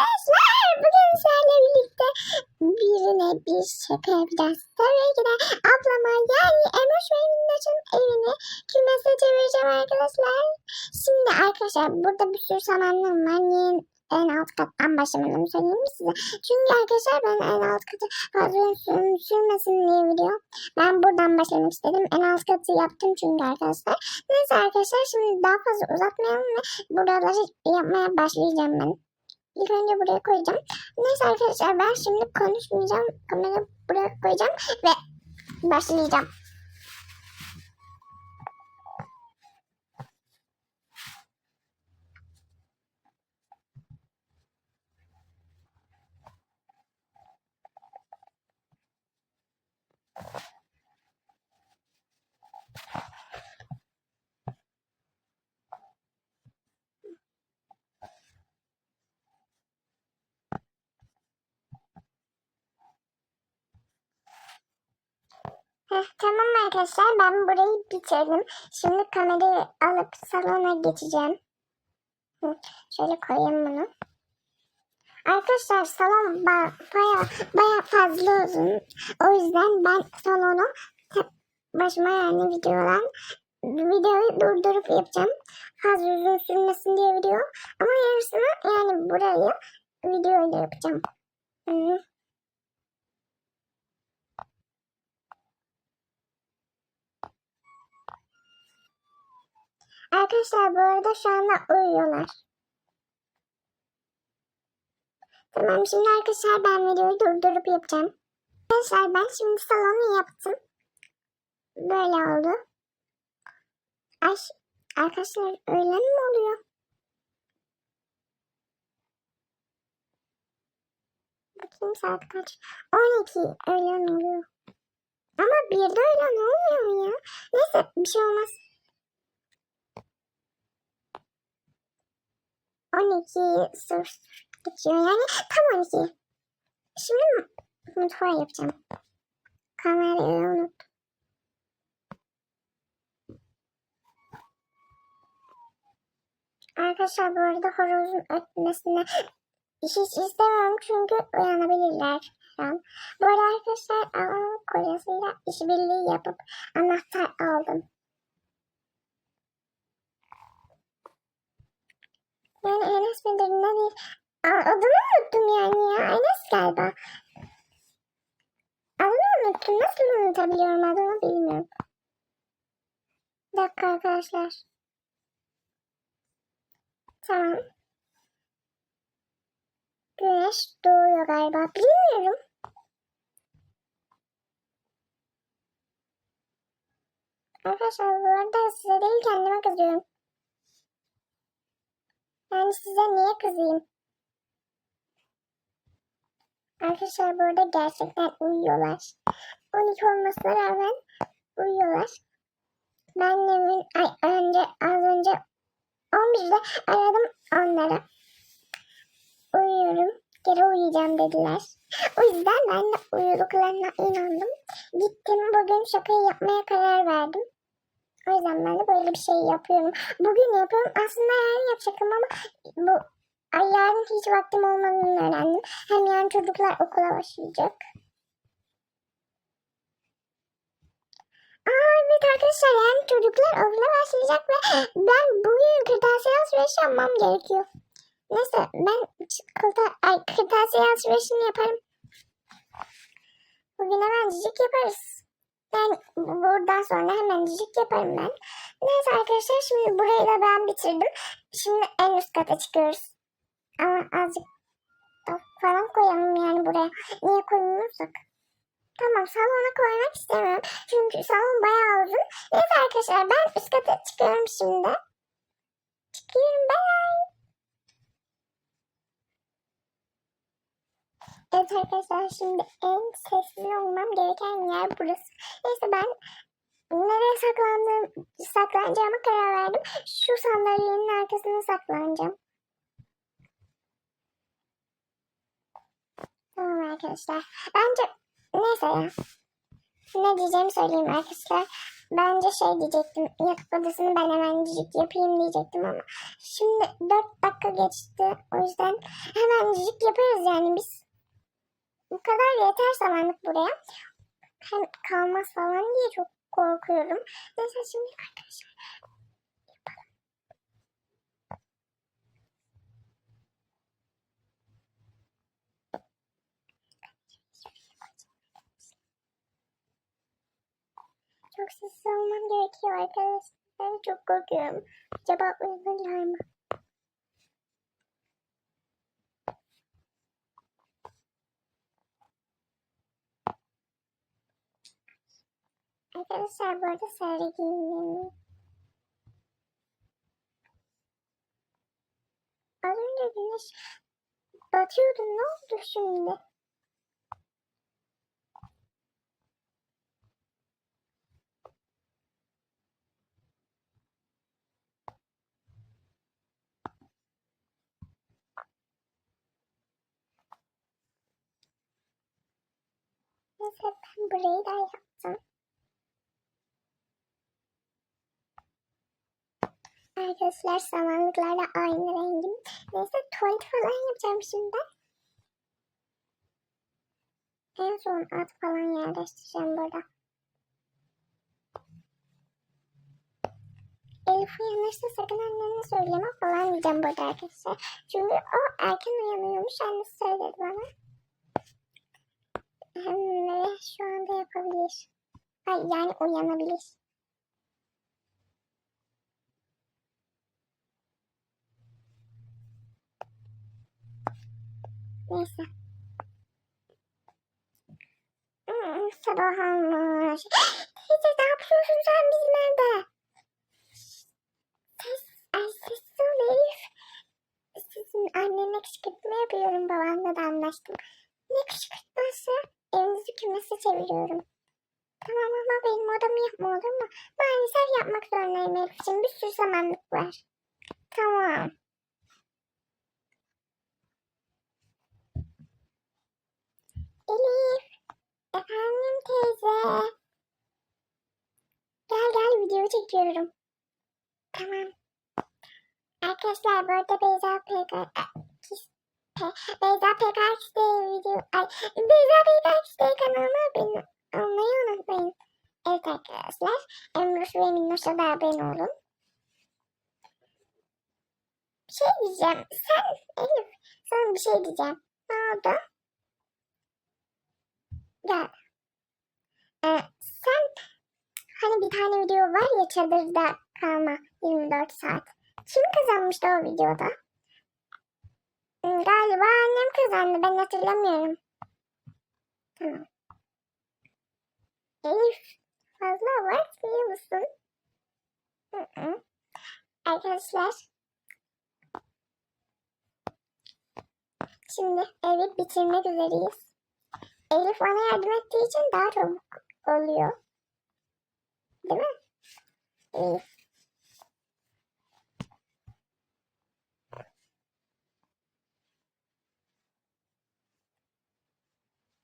arkadaşlar bugün sizlerle birlikte birine bir şaka yapacağız. Tabii ki de ablama yani Emoş ve Minnoş'un evini kümese çevireceğim arkadaşlar. Şimdi arkadaşlar burada bir sürü samanlığım var. Niye en alt kattan başlamadım söyleyeyim mi size? Çünkü arkadaşlar ben en alt katı fazla sür- sürmesin diye video. Ben buradan başlamak istedim. En alt katı yaptım çünkü arkadaşlar. Neyse arkadaşlar şimdi daha fazla uzatmayalım ve buraları yapmaya başlayacağım ben. İlk önce buraya koyacağım. Neyse arkadaşlar ben şimdi konuşmayacağım. Kamerayı buraya koyacağım ve başlayacağım. Tamam arkadaşlar ben burayı bitirdim. Şimdi kamerayı alıp salona geçeceğim. Hı, şöyle koyayım bunu. Arkadaşlar salon ba baya baya fazla uzun. O yüzden ben salonu başıma yani videodan videoyu durdurup yapacağım. Fazla uzun sürmesin diye video. Ama yarısını yani burayı videoyla yapacağım. Hı. Arkadaşlar bu arada şu anda uyuyorlar. Tamam şimdi arkadaşlar ben videoyu durdurup yapacağım. Arkadaşlar ben şimdi salonu yaptım. Böyle oldu. Ay arkadaşlar öyle mi oluyor? Bakayım saat kaç? 12 öğlen oluyor. Ama bir de öğlen olmuyor ya. Neyse bir şey olmaz. 12 sır geçiyor yani tam 12. Şimdi mutfağı yapacağım. Kamerayı unut. Arkadaşlar bu arada horozun ötmesini hiç istemiyorum çünkü uyanabilirler. an. Bu arada arkadaşlar Allah'ın kocasıyla işbirliği yapıp anahtar aldım. Yani Enes midir nedir? Aa, adını unuttum yani ya. Enes galiba. Adını unuttum. Nasıl unutabiliyorum adını bilmiyorum. Bir dakika arkadaşlar. Tamam. Güneş doğuyor galiba. Bilmiyorum. Arkadaşlar bu arada size değil kendime kızıyorum. Yani size niye kızayım? Arkadaşlar bu arada gerçekten uyuyorlar. 12 olmasına rağmen uyuyorlar. Ben demin, ay önce az önce 11'de aradım onları. Uyuyorum. Geri uyuyacağım dediler. O yüzden ben de uyuduklarına inandım. Gittim bugün şakayı yapmaya karar verdim. O yüzden ben de böyle bir şey yapıyorum. Bugün yapıyorum. Aslında yarın yapacaktım ama bu ay yarın hiç vaktim olmadığını öğrendim. Hem yarın çocuklar okula başlayacak. Aa evet arkadaşlar yarın çocuklar okula başlayacak ve ben bugün kırtasiye alışverişi yapmam gerekiyor. Neyse ben çikolata, ay, kırtasiye alışverişini yaparım. Bugün hemencik yaparız. Ben buradan sonra hemencik yaparım ben. Neyse arkadaşlar şimdi burayı da ben bitirdim. Şimdi en üst kata çıkıyoruz. Ama azıcık falan koyalım yani buraya. Niye koymuyorsak? Tamam salona koymak istemiyorum. Çünkü salon bayağı uzun. Neyse arkadaşlar ben üst kata çıkıyorum şimdi. Çıkıyorum bye. Evet arkadaşlar şimdi en sessiz olmam gereken yer burası. Neyse ben nereye saklandığım, saklanacağıma karar verdim. Şu sandalyenin arkasına saklanacağım. Tamam arkadaşlar. Bence neyse ya. Ne diyeceğimi söyleyeyim arkadaşlar. bence şey diyecektim. Yatak odasını ben hemencik yapayım diyecektim ama şimdi 4 dakika geçti. O yüzden hemencik yaparız yani biz. Bu kadar yeter zamanlık buraya. Hem kalmaz falan diye çok korkuyorum. Neyse şimdi arkadaşlar Çok sessiz olmam gerekiyor arkadaşlar. Çok korkuyorum. Acaba uyanırlar mı? Arkadaşlar bu arada sarı giyindim. Az önce güneş batıyordu. Ne oldu şimdi? Neyse ben burayı da yaptım. Arkadaşlar samanlıklarla aynı rengim. Neyse tuvalet falan yapacağım şimdi. En son at falan yerleştireceğim burada. Elif uyanırsa sakın annene söyleme falan diyeceğim burada arkadaşlar. Çünkü o erken uyanıyormuş. Annesi söyledi bana. Hem şu anda yapabilir. Ay, yani uyanabilir. Neyse. Hmm, sabah olmuş. Teyze ne yapıyorsun sen bizim evde? Ses, ay sessiz ol. Sizin annene kışkırtma yapıyorum babanla da anlaştım. Ne kışkırtması? Evinizi kümese çeviriyorum. Tamam ama benim odamı yapma olur mu? Maalesef yapmak zorundayım Elif'ciğim. Bir sürü samanlık var. Tamam. Elif. Efendim teyze. Gel gel video çekiyorum. Tamam. Arkadaşlar bu arada Beyza PK Beyza PKX'de video ay Beyza PKX'de kanalıma abone olmayı unutmayın. Evet arkadaşlar. Emruş ve Minnoş'a da abone olun. Bir şey diyeceğim. Sen Elif sana bir şey diyeceğim. Ne oldu? Ya e, sen hani bir tane video var ya çadırda kalma 24 saat. Kim kazanmıştı o videoda? Hmm, Galiba annem kazandı. Ben hatırlamıyorum. Tamam. Elif fazla abartmıyor musun? Arkadaşlar şimdi evi bitirmek üzereyiz. Elif bana yardım ettiği için daha çabuk oluyor. Değil mi? İyi.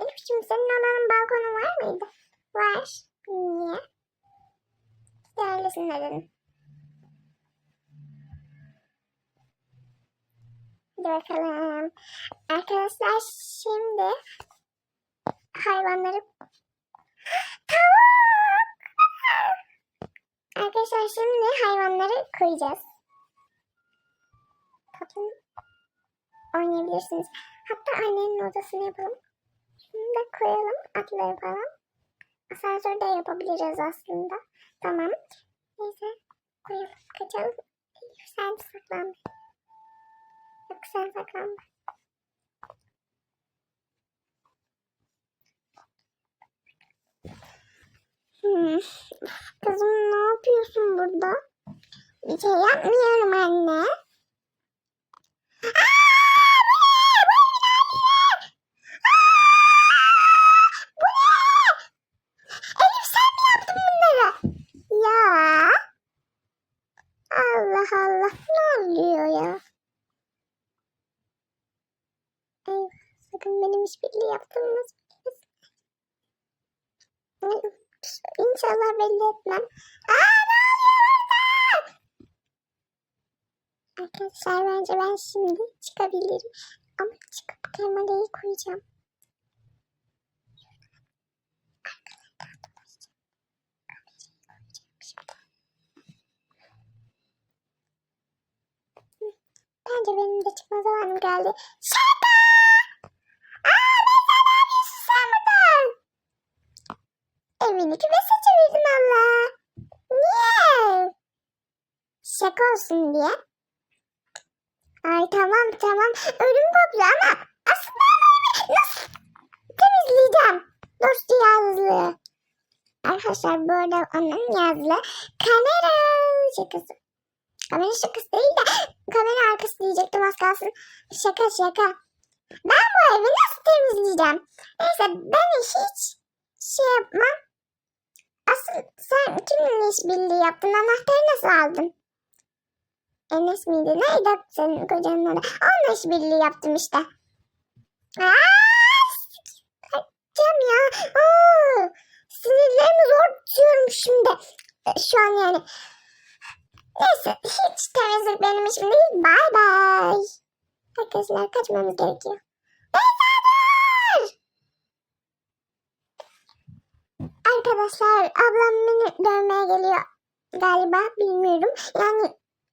Elif'ciğim senin odanın balkonu var mıydı? Var. Niye? Değerlisin dedim. Hadi bakalım. Arkadaşlar şimdi hayvanları. Tavuk! Arkadaşlar şimdi hayvanları koyacağız. Kapının oynayabilirsiniz. Hatta annenin odasını yapalım. Şunu da koyalım atları falan. Asansörde yapabiliriz aslında. Tamam. Neyse koyalım. Kaçalım. Sen saklan yok sen saklan Hmm. Kızım ne yapıyorsun burada? Bir şey yapmıyorum anne. Eyvah. Sakın benim işbirliği yaptığımı nasıl biliyorsun? İnşallah belli etmem. Aa ne oluyor orada? Arkadaşlar bence ben şimdi çıkabilirim. Ama çıkıp kamerayı koyacağım. Bence benim de çıkma zamanım geldi. Şaka! Aa Beyza ne yapıyorsun sen buradan? Evini kümese çevirdin Allah. Niye? Şaka olsun diye. Ay tamam tamam. Ölüm kopuyor ama aslında evimi nasıl temizleyeceğim? Dost yazlı. Arkadaşlar bu arada onun yazlı kamera şakası. Kamera şakası değil de kamera arkası diyecektim az kalsın. Şaka şaka. Ben bu evi nasıl temizleyeceğim? Neyse ben hiç şey yapmam. Asıl sen kiminle işbirliği yaptın? Anahtarı nasıl aldın? Enes miydi? Neydi senin kocanın adı? Onunla işbirliği yaptım işte. Aa, Kaçacağım ya. Oo, sinirlerimi zor tutuyorum şimdi. E, Şu an yani. Neyse hiç temizlik benim işim değil. Bay bay. Arkadaşlar kaçmamız gerekiyor. Arkadaşlar ablam beni dövmeye geliyor. Galiba bilmiyorum. Yani